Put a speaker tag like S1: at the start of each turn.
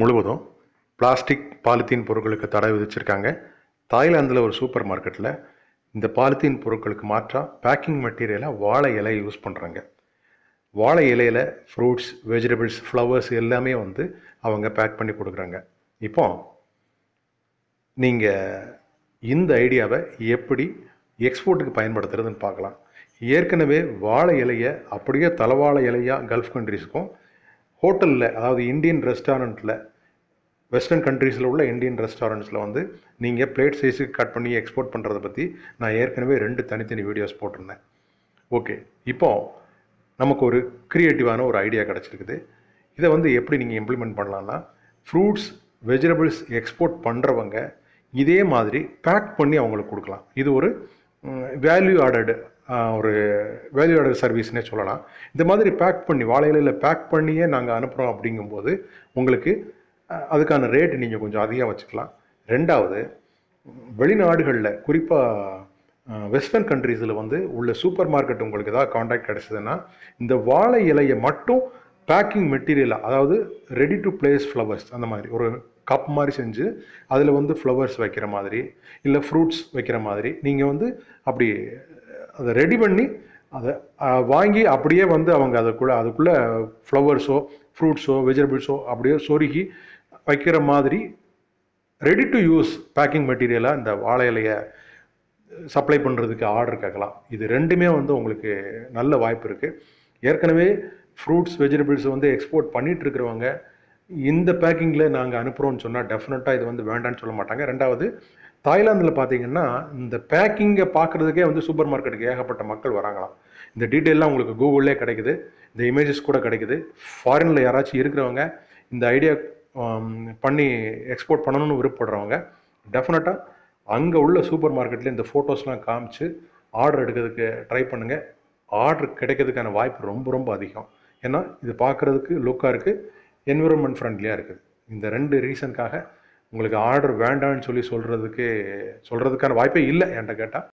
S1: முழுவதும் plastic polythene பொருட்களுக்கு தடை விதிச்சிருக்காங்க. தாய்லாந்தில் ஒரு சூப்பர் மார்க்கெட்டில் இந்த பாலித்தீன் பொருட்களுக்கு மாற்றாக பேக்கிங் மெட்டீரியலாக வாழை இலையை யூஸ் பண்ணுறாங்க வாழை இலையில் ஃப்ரூட்ஸ் வெஜிடபிள்ஸ் ஃப்ளவர்ஸ் எல்லாமே வந்து அவங்க பேக் பண்ணி கொடுக்குறாங்க. இப்போ நீங்கள் இந்த ஐடியாவை எப்படி எக்ஸ்போர்ட்டுக்கு பயன்படுத்துறதுன்னு பார்க்கலாம். ஏற்கனவே வாழை இலையை அப்படியே தலவாழை இலையாக கல்ஃப் கண்ட்ரீஸுக்கும் ஹோட்டலில் அதாவது இந்தியன் ரெஸ்டாரண்ட்டில் வெஸ்டர்ன் கண்ட்ரீஸில் உள்ள இந்தியன் ரெஸ்டாரண்ட்ஸில் வந்து நீங்கள் பிளேட் சைஸுக்கு கட் பண்ணி எக்ஸ்போர்ட் பண்ணுறதை பற்றி நான் ஏற்கனவே ரெண்டு தனித்தனி வீடியோஸ் போட்டிருந்தேன். ஓகே இப்போது நமக்கு ஒரு க்ரியேட்டிவான ஒரு ஐடியா கிடச்சிருக்குது. இதை வந்து எப்படி நீங்கள் இம்ப்ளிமெண்ட் பண்ணலான்னா ஃப்ரூட்ஸ் வெஜிடபிள்ஸ் எக்ஸ்போர்ட் பண்ணுறவங்க இதே மாதிரி பேக் பண்ணி அவங்களுக்கு கொடுக்கலாம். இது ஒரு வேல்யூ ஆடடு ஒரு வேல்யூ ஆடட் சர்வீஸ்னே சொல்லலாம். இந்த மாதிரி பேக் பண்ணி வாழை இலையில் பேக் பண்ணியே நாங்கள் அனுப்புகிறோம் அப்படிங்கும்போது உங்களுக்கு அதுக்கான ரேட்டு நீங்கள் கொஞ்சம் அதிகமாக வச்சுக்கலாம். ரெண்டாவது வெளிநாடுகளில் குறிப்பாக வெஸ்டர்ன் கண்ட்ரீஸில் வந்து உள்ள சூப்பர் மார்க்கெட் உங்களுக்கு ஏதாவது காண்டாக்ட் கிடச்சிதுன்னா இந்த வாழை இலையை மட்டும் பேக்கிங் மெட்டீரியலாக அதாவது ரெடி டு பிளேஸ் ஃப்ளவர்ஸ் அந்த மாதிரி ஒரு கப் மாதிரி செஞ்சு அதில் வந்து ஃப்ளவர்ஸ் வைக்கிற மாதிரி இல்லை ஃப்ரூட்ஸ் வைக்கிற மாதிரி நீங்கள் வந்து அப்படி அதை ரெடி பண்ணி அதை வாங்கி அப்படியே வந்து அவங்க அதுக்குள்ளே அதுக்குள்ளே ஃப்ளவர்ஸோ ஃப்ரூட்ஸோ வெஜிடபிள்ஸோ அப்படியே சொருகி வைக்கிற மாதிரி ரெடி டு யூஸ் பேக்கிங் மெட்டீரியலாக இந்த வாழை இலையை சப்ளை பண்ணுறதுக்கு ஆர்டர் கேட்கலாம். இது ரெண்டுமே வந்து உங்களுக்கு நல்ல வாய்ப்பு இருக்குது ஏற்கனவே ஃப்ரூட்ஸ் வெஜிடபிள்ஸ் வந்து எக்ஸ்போர்ட் பண்ணிட்டு இருக்கிறவங்க இந்த பேக்கிங்கில் நாங்கள் அனுப்புகிறோம்னு சொன்னால் டெஃபினட்டாக இது வந்து வேண்டான்னு சொல்ல மாட்டாங்க. ரெண்டாவது தாய்லாந்தில் பார்த்தீங்கன்னா இந்த பேக்கிங்கை பார்க்குறதுக்கே வந்து சூப்பர் மார்க்கெட்டுக்கு ஏகப்பட்ட மக்கள் வராங்களாம். இந்த டீட்டெயிலாம் உங்களுக்கு கூகுள்லேயே கிடைக்குது. இந்த இமேஜஸ் கூட கிடைக்குது. ஃபாரினில் யாராச்சும் இருக்கிறவங்க இந்த ஐடியா பண்ணி எக்ஸ்போர்ட் பண்ணணும்னு விருப்பப்படுறவங்க டெஃபினட்டாக அங்கே உள்ள சூப்பர் மார்க்கெட்டில் இந்த ஃபோட்டோஸ்லாம் காமிச்சு ஆர்டர் எடுக்கிறதுக்கு ட்ரை பண்ணுங்கள் ஆர்டர் கிடைக்கிறதுக்கான வாய்ப்பு ரொம்ப ரொம்ப அதிகம். ஏன்னா இது பார்க்குறதுக்கு லுக்காக இருக்குது என்விரான்மெண்ட் ஃப்ரெண்ட்லியாக இருக்குது. இந்த ரெண்டு ரீசனுக்காக உங்களுக்கு ஆர்டர் வேண்டாம்னு சொல்லி சொல்கிறதுக்கு சொல்கிறதுக்கான வாய்ப்பே இல்லை என்கிட்ட கேட்டால்